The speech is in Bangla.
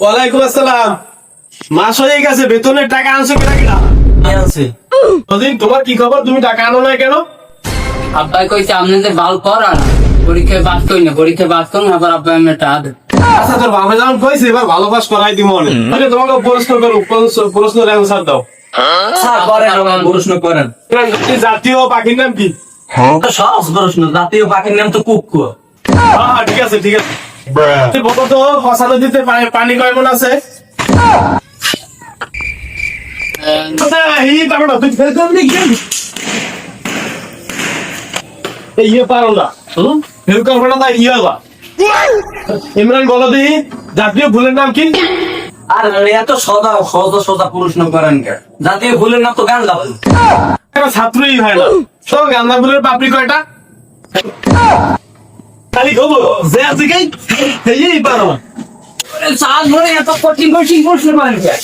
ওয়ালাইকুম আসসালাম। মাস হয়ে গেছে বেতনের টাকা আনছো কিনা কিনা? কে আছে তোমার কি খবর? তুমি টাকা আনো না কেন? আব্বাই কইছে আপনাদের বাল করান পরীক্ষায় বাদ করি না পরীক্ষায় বাদ করুন আবার আব্বাই আমি একটা আদর আচ্ছা তোর বাবা যখন কইছে এবার ভালো পাস করাই দিব মনে তোমাকে প্রশ্ন করো প্রশ্ন- অ্যান্সার দাও। প্রশ্ন। করেন। জাতীয় পাখির নাম কি? তো সহজ প্রশ্ন জাতীয় পাখির নাম তো কুক্কু। হ্যাঁ ঠিক আছে ঠিক আছে। তুই বলো তো নদীতে পানি- পানি কয় মন আছে? আচ্ছা, ইয়ে পারো না। ফেল করব না ইয়ে ইমরান বলো দিই জাতীয় ফুলের নাম কি? আর এত সদা সদা সোজা প্রশ্ন করেন কে? জাতীয় ফুলের নাম তো গান্দা ফুল ছাত্রই হয় না? সব গান্দা ফুলের পাপড়ি কয়টা? খালি খবর যে আছে কি? এই পারো। না সাত ভরে এত কঠিন কঠিন প্রশ্ন কে?